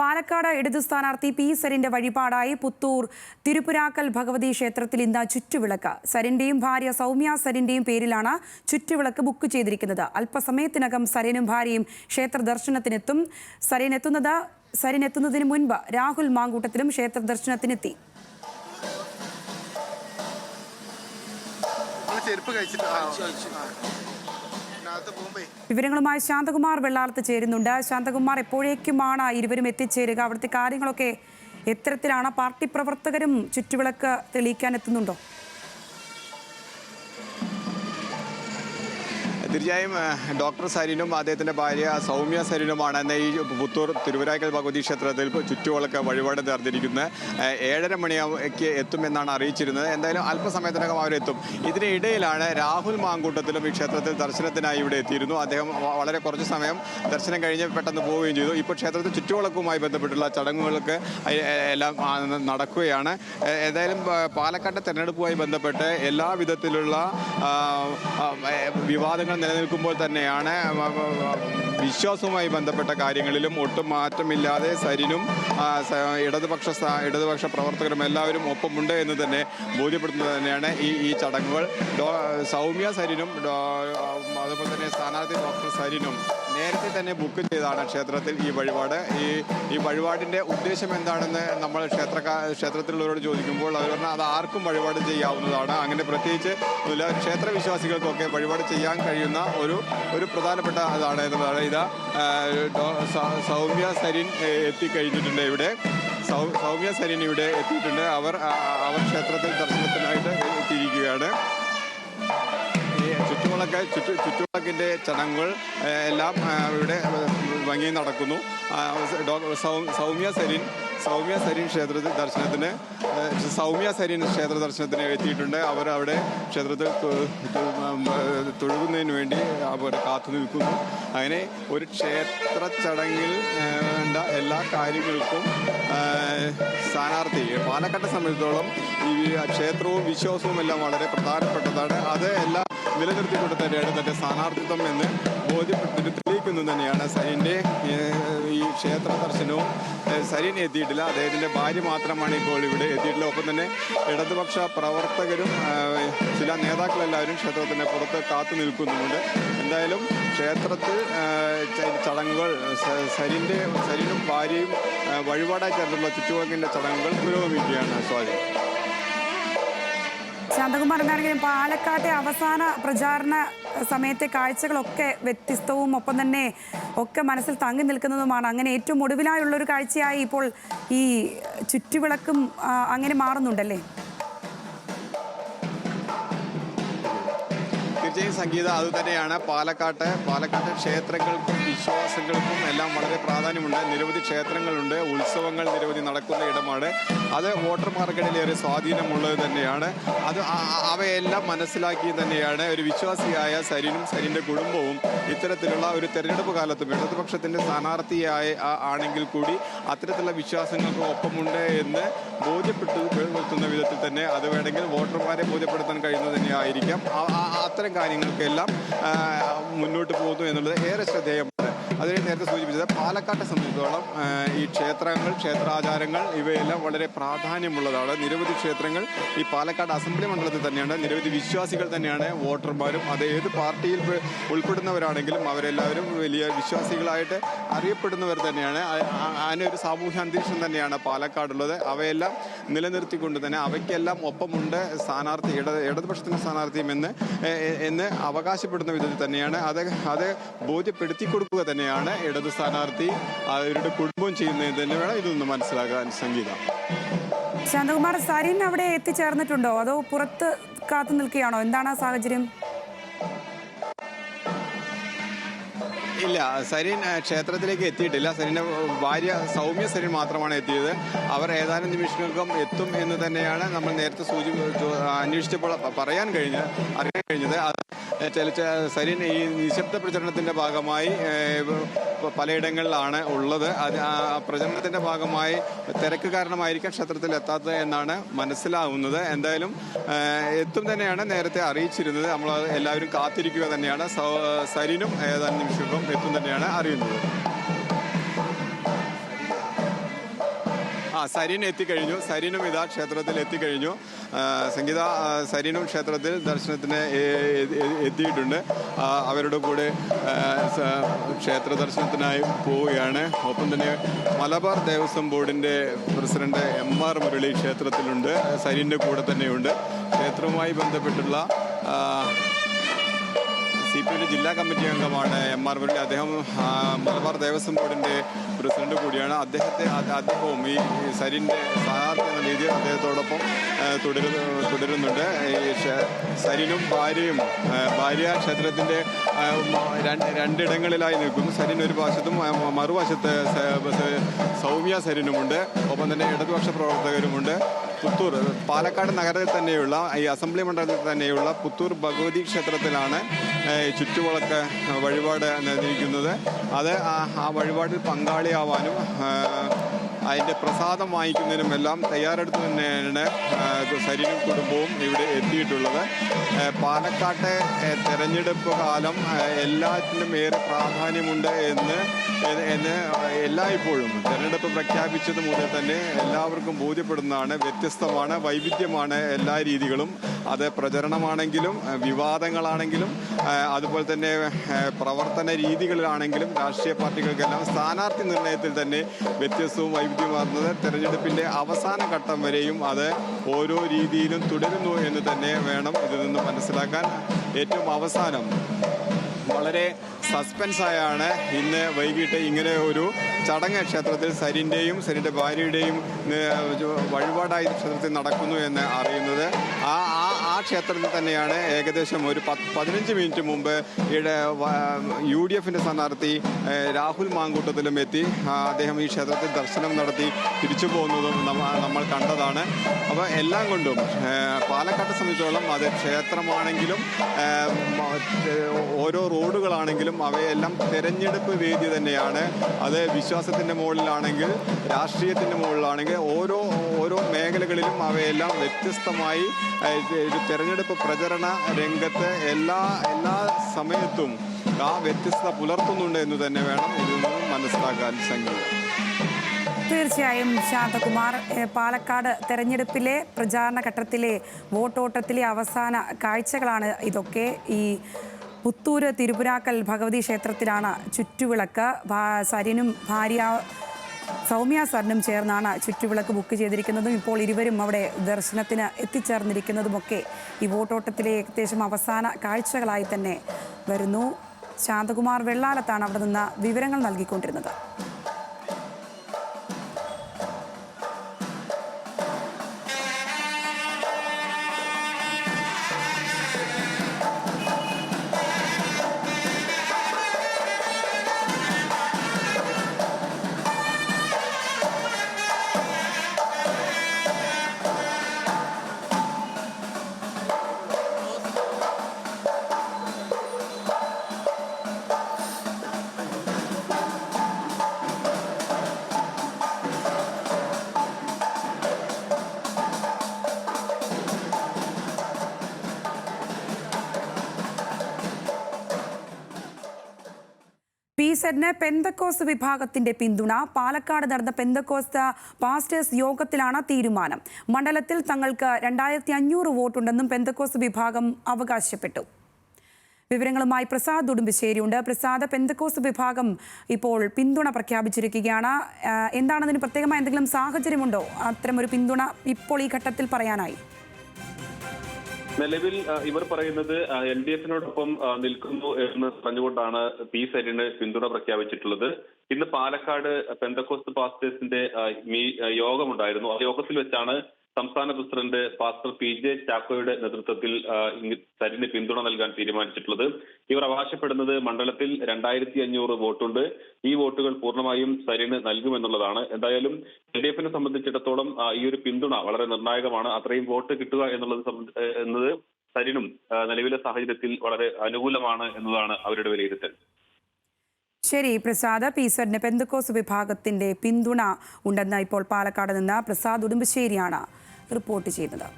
പാലക്കാട് ഇടതു സ്ഥാനാർത്ഥി പി സരിന്റെ വഴിപാടായി പുത്തൂർ തിരുപ്പുരാക്കൽ ഭഗവതി ക്ഷേത്രത്തിൽ ഇന്ന് ചുറ്റുവിളക്ക്. സരിന്റെയും ഭാര്യ സൗമ്യ സരിന്റെയും പേരിലാണ് ചുറ്റുവിളക്ക് ബുക്ക് ചെയ്തിരിക്കുന്നത്. അല്പസമയത്തിനകം സരനും ഭാര്യയും ക്ഷേത്ര ദർശനത്തിനെത്തും. സരനെത്തുന്നത് സരനെത്തുന്നതിന് മുൻപ് രാഹുൽ മാങ്കൂട്ടത്തിലും ക്ഷേത്ര ദർശനത്തിനെത്തി. ചെരുപ്പ് കഴിച്ചിട്ട് വിവരങ്ങളുമായി ശാന്തകുമാർ വെള്ളാളത്ത് ചേരുന്നുണ്ട്. ശാന്തകുമാർ എപ്പോഴേക്കുമാണ് ഇരുവരും എത്തിച്ചേരുക? അവിടുത്തെ കാര്യങ്ങളൊക്കെ എത്തരത്തിലാണ്? പാർട്ടി പ്രവർത്തകരും ചുറ്റുവിളക്ക് തെളിയിക്കാൻ എത്തുന്നുണ്ടോ? തീർച്ചയായും ഡോക്ടർ സരിനും അദ്ദേഹത്തിന്റെ ഭാര്യ സൗമ്യ സരിനുമാണ് എന്ന ഈ പുത്തൂർ തിരുവരാക്കൽ ഭഗവതി ക്ഷേത്രത്തിൽ ചുറ്റുവിളക്ക് വഴിപാട് നേർന്നിരിക്കുന്നത് ഏഹ്, ഏഴര മണിക്ക് എത്തുമെന്നാണ് അറിയിച്ചിരുന്നത്. എന്തായാലും അല്പസമയത്തിനകം അവരെത്തും. ഇതിനിടയിലാണ് രാഹുൽ മാങ്കൂട്ടത്തിലും ഈ ക്ഷേത്രത്തിൽ ദർശനത്തിനായി ഇവിടെ എത്തിയിരുന്നു. അദ്ദേഹം വളരെ കുറച്ച് സമയം ദർശനം കഴിഞ്ഞ് പെട്ടെന്ന് പോവുകയും ചെയ്തു. ഇപ്പോൾ ക്ഷേത്രത്തിൽ ചുറ്റുവളക്കുമായി ബന്ധപ്പെട്ടുള്ള ചടങ്ങുകൾക്ക് എല്ലാം നടക്കുകയാണ്. ഏതായാലും പാലക്കാട്ടെ തെരഞ്ഞെടുപ്പുമായി ബന്ധപ്പെട്ട് എല്ലാ വിധത്തിലുള്ള വിവാദങ്ങൾ നിലനിൽക്കുമ്പോൾ തന്നെയാണ്. വിശ്വാസവുമായി ബന്ധപ്പെട്ട കാര്യങ്ങളിലും ഒട്ടും മാറ്റമില്ലാതെ സരിനും ഇടതുപക്ഷ ഇടതുപക്ഷ പ്രവർത്തകരും എല്ലാവരും ഒപ്പമുണ്ട് എന്ന് തന്നെ ബോധ്യപ്പെടുത്തുന്നത് തന്നെയാണ് ഈ ഈ ചടങ്ങുകൾ. സൗമ്യ സരിനും അതുപോലെ തന്നെ സ്ഥാനാർത്ഥി ഡോക്ടർ സരിനും നേരത്തെ തന്നെ ബുക്ക് ചെയ്താണ് ക്ഷേത്രത്തിൽ ഈ വഴിപാട്. ഈ ഈ വഴിപാടിന്റെ ഉദ്ദേശം എന്താണെന്ന് നമ്മൾ ക്ഷേത്രക്കാർ ക്ഷേത്രത്തിലുള്ളവരോട് ചോദിക്കുമ്പോൾ അവർ പറഞ്ഞാൽ അത് ആർക്കും വഴിപാട് ചെയ്യാവുന്നതാണ്. അങ്ങനെ പ്രത്യേകിച്ച് ക്ഷേത്രവിശ്വാസികൾക്കൊക്കെ ക്ഷേത്ര വിശ്വാസികൾക്കൊക്കെ വഴിപാട് ചെയ്യാൻ കഴിയുന്ന ഒരു ഒരു പ്രധാനപ്പെട്ട അതാണ് എന്നുള്ളതാണ് ഇതാ സൗമ്യ സരിൻ എത്തിക്കഴിഞ്ഞിട്ടുണ്ട് ഇവിടെ. സൗമ്യ സരിൻ ഇവിടെ എത്തിയിട്ടുണ്ട്. അവർ അവർ ക്ഷേത്രത്തിൽ ദർശനത്തിനായിട്ട് എത്തിയിരിക്കുകയാണ്. ഈ ചുറ്റുവിളക്ക് ചുറ്റു ചുറ്റുവിളക്കിന്റെ ചടങ്ങുകൾ എല്ലാം ഇവിടെ ഭംഗി നടക്കുന്നു. സൗമ്യ സരിൻ സൗമ്യ സരിൻ ക്ഷേത്ര ദർശനത്തിന് സൗമ്യ സരിൻ ക്ഷേത്ര ദർശനത്തിന് എത്തിയിട്ടുണ്ട്. അവർ അവിടെ ക്ഷേത്രത്തിൽ തൊഴുകുന്നതിന് വേണ്ടി അവർ കാത്തു നിൽക്കുന്നു. അങ്ങനെ ഒരു ക്ഷേത്ര ചടങ്ങിൽ വേണ്ട എല്ലാ കാര്യങ്ങൾക്കും സ്ഥാനാർത്ഥി പാലക്കാട്ടെ സംബന്ധിച്ചിടത്തോളം ഈ ക്ഷേത്രവും വിശ്വാസവും എല്ലാം വളരെ പ്രധാനപ്പെട്ടതാണ്. അത് എല്ലാം നിലനിർത്തിക്കൊണ്ട് തന്നെയാണ് തന്റെ സ്ഥാനാർത്ഥിത്വം എന്ന് ബോധ്യപ്പെട്ടിട്ട് തെളിയിക്കുന്നത് തന്നെയാണ്. സൈന്റെ ഈ ക്ഷേത്ര ദർശനവും സരിൻ എത്തിയിട്ടില്ല. അദ്ദേഹത്തിന്റെ ഭാര്യ മാത്രമാണ് ഇപ്പോൾ ഇവിടെ എത്തിയിട്ടുള്ളത്. ഒപ്പം തന്നെ ഇടതുപക്ഷ പ്രവർത്തകരും ചില നേതാക്കളെല്ലാവരും ക്ഷേത്രത്തിന്റെ പുറത്ത് കാത്തു നിൽക്കുന്നുമുണ്ട്. എന്തായാലും ക്ഷേത്രത്തിൽ ചടങ്ങുകൾ സരിന്റെ സരിനും ഭാര്യയും വഴിപാടായി ചേർന്നുള്ള ചുറ്റുവിളക്കിന്റെ ചടങ്ങുകൾ പുരോഗമിക്കുകയാണ്. സ്വാതി ശാന്തകുമാർ എന്താണെങ്കിലും പാലക്കാട്ടെ അവസാന പ്രചാരണ സമയത്തെ കാഴ്ചകളൊക്കെ വ്യത്യസ്തവും ഒപ്പം തന്നെ ഒക്കെ മനസ്സിൽ തങ്ങി നിൽക്കുന്നതുമാണ്. അങ്ങനെ ഏറ്റവും ഒടുവിലായുള്ളൊരു കാഴ്ചയായി ഇപ്പോൾ ഈ ചുറ്റുവിളക്കും അങ്ങനെ മാറുന്നുണ്ടല്ലേ? തീർച്ചയായും സംഗീത അത് തന്നെയാണ്. പാലക്കാട്ട് പാലക്കാട്ട് ക്ഷേത്രങ്ങൾക്കും വിശ്വാസങ്ങൾക്കും എല്ലാം വളരെ പ്രാധാന്യമുണ്ട്. നിരവധി ക്ഷേത്രങ്ങളുണ്ട്. ഉത്സവങ്ങൾ നിരവധി നടക്കുന്ന ഇടമാണ്. അത് വോട്ടർമാർക്കിടയിലേറെ സ്വാധീനമുള്ളത് തന്നെയാണ്. അത് അവയെല്ലാം മനസ്സിലാക്കി തന്നെയാണ്. ഒരു വിശ്വാസിയായ സരിനും സരിന്റെ കുടുംബവും ഇത്തരത്തിലുള്ള ഒരു തെരഞ്ഞെടുപ്പ് കാലത്തും ഇടതുപക്ഷത്തിന്റെ സ്ഥാനാർത്ഥിയായ ആണെങ്കിൽ കൂടി അത്തരത്തിലുള്ള വിശ്വാസങ്ങൾക്ക് ഒപ്പമുണ്ട് എന്ന് ബോധ്യപ്പെട്ടു ബോധ്യപ്പെടുത്തുന്ന വിധത്തിൽ തന്നെ അത് വേണമെങ്കിൽ വോട്ടർമാരെ ബോധ്യപ്പെടുത്താൻ കഴിയുന്നത് തന്നെയായിരിക്കാം. അത്തരം കാര്യങ്ങൾക്കെല്ലാം മുന്നോട്ട് പോകുന്നു എന്നുള്ളത് ഏറെ ശ്രദ്ധേയമാണ്. അതിന് നേരത്തെ സൂചിപ്പിച്ചത് പാലക്കാട്ടെ സംബന്ധിച്ചിടത്തോളം ഈ ക്ഷേത്രങ്ങൾ ക്ഷേത്രാചാരങ്ങൾ ഇവയെല്ലാം വളരെ പ്രാധാന്യമുള്ളതാണ്. നിരവധി ക്ഷേത്രങ്ങൾ ഈ പാലക്കാട് അസംബ്ലി മണ്ഡലത്തിൽ തന്നെയാണ് നിരവധി വിശ്വാസികൾ തന്നെയാണ് വോട്ടർമാരും അത് ഏത് പാർട്ടിയിൽ ഉൾപ്പെടുന്നവരാണെങ്കിലും അവരെല്ലാവരും വലിയ വിശ്വാസികളായിട്ട് അറിയപ്പെടുന്നവർ തന്നെയാണ്. അങ്ങനെ ഒരു സാമൂഹ്യ അന്തരീക്ഷം തന്നെയാണ് പാലക്കാടുള്ളത്. അവയെല്ലാം നിലനിർത്തിക്കൊണ്ട് തന്നെ അവയ്ക്കെല്ലാം ഒപ്പമുണ്ട്. സ്ഥാനാർത്ഥി ഇട ഇടതുപക്ഷത്തിന്റെ സ്ഥാനാർത്ഥിയും എന്ന് എന്ന് അവകാശപ്പെടുന്ന വിധത്തിൽ തന്നെയാണ്. അത് അത് ബോധ്യപ്പെടുത്തി കൊടുക്കുക തന്നെയാണ്. ഇടതു സ്ഥാനാർത്ഥി അവരുടെ കുടുംബം ചെയ്യുന്നത് തന്നെ വേണം ഇതൊന്ന് മനസ്സിലാക്കാൻ സംഗീത. ശാന്തകുമാർ സരിൻ അവിടെ എത്തിച്ചേർന്നിട്ടുണ്ടോ? അതോ പുറത്ത് കാത്തു നിൽക്കുകയാണോ? എന്താണ് ആ സാഹചര്യം? ഇല്ല സരിൻ ക്ഷേത്രത്തിലേക്ക് എത്തിയിട്ടില്ല. സരിന്റെ ഭാര്യ സൗമ്യ സരിൻ മാത്രമാണ് എത്തിയത്. അവർ ഏതാനും നിമിഷങ്ങൾക്കും എത്തും എന്ന് തന്നെയാണ് നമ്മൾ നേരത്തെ സൂചി അന്വേഷിച്ചപ്പോൾ പറയാൻ കഴിഞ്ഞ അറിയാൻ കഴിഞ്ഞത്. അത് സരീൻ ഈ നിശബ്ദ പ്രചരണത്തിന്റെ ഭാഗമായി പലയിടങ്ങളിലാണ് ഉള്ളത്. ആ പ്രചരണത്തിന്റെ ഭാഗമായി തിരക്ക് കാരണമായിരിക്കാം ക്ഷേത്രത്തിൽ എത്താത്തത് എന്നാണ് മനസ്സിലാവുന്നത്. എന്തായാലും എത്തും തന്നെയാണ് നേരത്തെ അറിയിച്ചിരുന്നത്. നമ്മൾ എല്ലാവരും കാത്തിരിക്കുക തന്നെയാണ്. സരിനും ഏതാനും നിമിഷവും എത്തും തന്നെയാണ് അറിയുന്നത്. സരിൻ എത്തിക്കഴിഞ്ഞു. സരിനും ഇതാ ക്ഷേത്രത്തിൽ എത്തിക്കഴിഞ്ഞു. സംഗീത സരിനും ക്ഷേത്രത്തിൽ ദർശനത്തിന് എത്തിയിട്ടുണ്ട്. അവരുടെ കൂടെ ക്ഷേത്ര ദർശനത്തിനായി പോവുകയാണ്. ഒപ്പം തന്നെ മലബാർ ദേവസ്വം ബോർഡിന്റെ പ്രസിഡന്റ് എം ആർ മുരളി ക്ഷേത്രത്തിലുണ്ട്. സരിന്റെ കൂടെ തന്നെയുണ്ട്. ക്ഷേത്രവുമായി ബന്ധപ്പെട്ടുള്ള സി പി എമ്മിന്റെ ജില്ലാ കമ്മിറ്റി അംഗമാണ് എം ആർ മുരളി. അദ്ദേഹം മലബാർ ദേവസ്വം ബോർഡിന്റെ പ്രസിഡന്റ് കൂടിയാണ്. അദ്ദേഹത്തെ അദ്ദേഹവും ഈ സരിന്റെ സ്ഥാനാർത്ഥി എന്ന രീതിയിൽ അദ്ദേഹത്തോടൊപ്പം തുടരുന്നു തുടരുന്നുണ്ട്. ഈ സരിനും ഭാര്യയും ഭാര്യ ക്ഷേത്രത്തിന്റെ രണ്ട് രണ്ടിടങ്ങളിലായി നിൽക്കുന്നു. സരിൻ ഒരു വശത്തും മറുവശത്ത് സൗമ്യ സരിനുമുണ്ട്. ഒപ്പം തന്നെ ഇടതുപക്ഷ പ്രവർത്തകരുമുണ്ട്. പുത്തൂർ പാലക്കാട് നഗരത്തിൽ തന്നെയുള്ള ഈ അസംബ്ലി മണ്ഡലത്തിൽ തന്നെയുള്ള പുത്തൂർ ഭഗവതി ക്ഷേത്രത്തിലാണ് ചുറ്റുവിളക്ക് വഴിപാട് നിന്നിരിക്കുന്നത് അത് ആ- വഴിപാടിൽ പങ്കാളിയാവാനും അതിന്റെ പ്രസാദം വാങ്ങിക്കുന്നതിനും എല്ലാം തയ്യാറെടുത്ത് തന്നെയാണ് സരിനും കുടുംബവും ഇവിടെ എത്തിയിട്ടുള്ളത്. പാലക്കാട്ടെ തെരഞ്ഞെടുപ്പ് കാലം എല്ലാത്തിനും ഏറെ പ്രാധാന്യമുണ്ട് എന്ന് എന്ന് എല്ലായ്പ്പോഴും തെരഞ്ഞെടുപ്പ് പ്രഖ്യാപിച്ചത് മുതൽ തന്നെ എല്ലാവർക്കും ബോധ്യപ്പെടുന്നതാണ് വ്യത്യസ്തമാണ് വൈവിധ്യമാണ് എല്ലാ രീതികളും. അത് പ്രചരണമാണെങ്കിലും വിവാദങ്ങളാണെങ്കിലും അതുപോലെ തന്നെ പ്രവർത്തന രീതികളിലാണെങ്കിലും രാഷ്ട്രീയ പാർട്ടികൾക്കെല്ലാം സ്ഥാനാർത്ഥി നിർണയത്തിൽ തന്നെ വ്യത്യസ്തവും വൈവിധ്യമാർന്നത് തെരഞ്ഞെടുപ്പിന്റെ അവസാന ഘട്ടം വരെയും അത് ഓരോ രീതിയിലും തുടരുന്നു എന്ന് തന്നെ വേണം ഇതിൽ നിന്ന് മനസ്സിലാക്കാൻ. ഏറ്റവും അവസാനം വളരെ സസ്പെൻസായാണ് ഇന്ന് വൈകിട്ട് ഇങ്ങനെ ഒരു ചടങ്ങ് ക്ഷേത്രത്തിൽ സരിന്റെയും സരിന്റെ ഭാര്യയുടെയും വഴിപാടായി ക്ഷേത്രത്തിൽ നടക്കുന്നു എന്ന് അറിയുന്നത്. ആ ക്ഷേത്രത്തിൽ തന്നെയാണ് ഏകദേശം ഒരു പതിനഞ്ച് മിനിറ്റ് മുമ്പ് ഇവിടെ യു ഡി എഫിന്റെ സ്ഥാനാർത്ഥി രാഹുൽ മാങ്കൂട്ടത്തിലും എത്തി. അദ്ദേഹം ഈ ക്ഷേത്രത്തിൽ ദർശനം നടത്തി തിരിച്ചു പോകുന്നതും നമ്മൾ കണ്ടതാണ്. അപ്പോൾ എല്ലാം കൊണ്ടും പാലക്കാട്ടെ സംബന്ധിച്ചോളം അത് ക്ഷേത്രമാണെങ്കിലും ഓരോ റോഡുകളാണെങ്കിലും അവയെല്ലാം തെരഞ്ഞെടുപ്പ് വേദി തന്നെയാണ്. അത് വിശ്വാസത്തിന്റെ മുകളിലാണെങ്കിൽ രാഷ്ട്രീയത്തിന്റെ മുകളിലാണെങ്കിൽ ഓരോ ഓരോ മേഖലകളിലും അവയെല്ലാം വ്യത്യസ്തമായി തെരഞ്ഞെടുപ്പ് പ്രചരണ രംഗത്ത് എല്ലാ എല്ലാ സമയത്തും ആ വ്യത്യസ്തത പുലർത്തുന്നുണ്ട് എന്ന് തന്നെ വേണം ഇതിൽ നിന്നും മനസ്സിലാക്കാൻ സംഗീതം തീർച്ചയായും ശാന്തകുമാർ പാലക്കാട് തെരഞ്ഞെടുപ്പിലെ പ്രചാരണ ഘട്ടത്തിലെ വോട്ടോട്ടത്തിലെ അവസാന കാഴ്ചകളാണ് ഇതൊക്കെ. ഈ പുത്തൂര് തിരുപുരാക്കൽ ഭഗവതി ക്ഷേത്രത്തിലാണ് ചുറ്റുവിളക്ക്. സരിനും ഭാര്യ സൗമ്യ സാറിനും ചേർന്നാണ് ചുറ്റുവിളക്ക് ബുക്ക് ചെയ്തിരിക്കുന്നതും ഇപ്പോൾ ഇരുവരും അവിടെ ദർശനത്തിന് എത്തിച്ചേർന്നിരിക്കുന്നതുമൊക്കെ ഈ വോട്ടോട്ടത്തിലെ ഏകദേശം അവസാന കാഴ്ചകളായി തന്നെ വരുന്നു. ശാന്തകുമാർ വെള്ളാലത്താണ് അവിടെ നിന്ന് വിവരങ്ങൾ നൽകിക്കൊണ്ടിരുന്നത്. സെഡിന് പെന്തക്കോസ് വിഭാഗത്തിന്റെ പിന്തുണ. പാലക്കാട് നടന്ന പെന്തക്കോസ് പാസ്റ്റേഴ്സ് യോഗത്തിലാണ് തീരുമാനം. മണ്ഡലത്തിൽ തങ്ങൾക്ക് രണ്ടായിരത്തി അഞ്ഞൂറ് വോട്ടുണ്ടെന്നും പെന്തക്കോസ് വിഭാഗം അവകാശപ്പെട്ടു. വിവരങ്ങളുമായി പ്രസാദ് ഉടുമ്പശ്ശേരിയുണ്ട്. പ്രസാദ് പെന്തക്കോസ് വിഭാഗം ഇപ്പോൾ പിന്തുണ പ്രഖ്യാപിച്ചിരിക്കുകയാണ്. എന്താണതിന് പ്രത്യേകമായ എന്തെങ്കിലും സാഹചര്യമുണ്ടോ? അത്തരമൊരു പിന്തുണ ഇപ്പോൾ ഈ ഘട്ടത്തിൽ പറയാനായി. നിലവിൽ ഇവർ പറയുന്നത് എൽ ഡി എഫിനോടൊപ്പം നിൽക്കുന്നു എന്ന് പറഞ്ഞുകൊണ്ടാണ് പി സരിന് പിന്തുണ പ്രഖ്യാപിച്ചിട്ടുള്ളത്. ഇന്ന് പാലക്കാട് പെന്തക്കോസ്റ്റ് പാസ്റ്റേഴ്സിന്റെ യോഗമുണ്ടായിരുന്നു. ആ യോഗത്തിൽ വെച്ചാണ് സംസ്ഥാന പ്രസിഡന്റ് പാസ്റ്റർ പി ജെ ചാക്കോയുടെ നേതൃത്വത്തിൽ സരിന് പിന്തുണ നൽകാൻ തീരുമാനിച്ചിട്ടുള്ളത്. ഇവർ അവകാശപ്പെടുന്നത് മണ്ഡലത്തിൽ രണ്ടായിരത്തി അഞ്ഞൂറ് വോട്ടുണ്ട്. ഈ വോട്ടുകൾ പൂർണമായും സരിന് നൽകുമെന്നുള്ളതാണ്. എന്തായാലും എൽ ഡി എഫിനെ സംബന്ധിച്ചിടത്തോളം ഈ ഒരു പിന്തുണ വളരെ നിർണായകമാണ്. അത്രയും വോട്ട് കിട്ടുക എന്നുള്ളത് എന്നത് സരിനും നിലവിലെ സാഹചര്യത്തിൽ വളരെ അനുകൂലമാണ് എന്നതാണ് അവരുടെ വിലയിരുത്തൽ. ശരി പ്രസാദ് പി സെഡിന് പെന്തക്കോസ് വിഭാഗത്തിന്റെ പിന്തുണ ഉണ്ടെന്ന് ഇപ്പോൾ പാലക്കാട് നിന്ന് പ്രസാദ് ഉടുമ്പശ്ശേരിയാണ് റിപ്പോർട്ട് ചെയ്യുന്നത്.